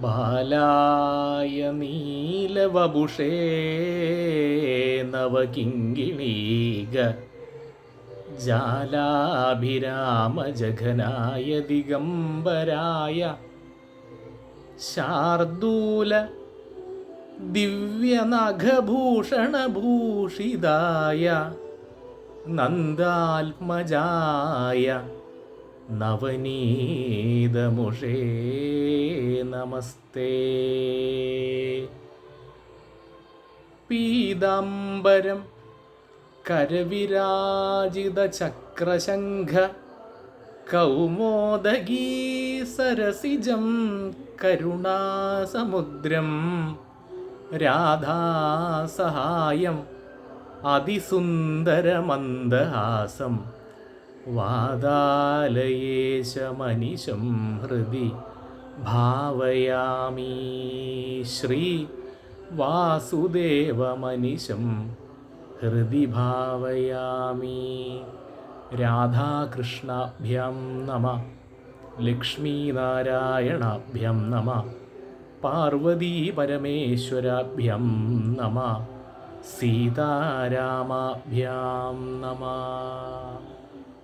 ബാലായ നീലവപുഷേ നവകിങ്കിണീക ജാലാഭിരാമജഘനായ ദിഗംബരായ ശാർദൂല ദിവ്യനഖഭൂഷണഭൂഷിതായ നന്ദാത്മജായ നവനീതമുഷേ നമസ്തേ. പീതാംബരം കരവിരാജിതചക്രശംഖ കൗമോദഗീ സരസിജം കരുണാസമുദ്രം രാധാസഹായം അതിസുന്ദരമന്ദഹാസം വാതാലയേശമനിശം ഹൃദി ഭാവയാമി ശ്രീ വാസുദേവമനിശം ഹൃദി ഭാവയാമി. രാധാകൃഷ്ണാഭ്യം നമ. ലക്ഷ്മീനാരായണാഭ്യം നമ. പാർവതീപരമേശ്വരാഭ്യം നമ. സീതാരാമാഭ്യാം നമ.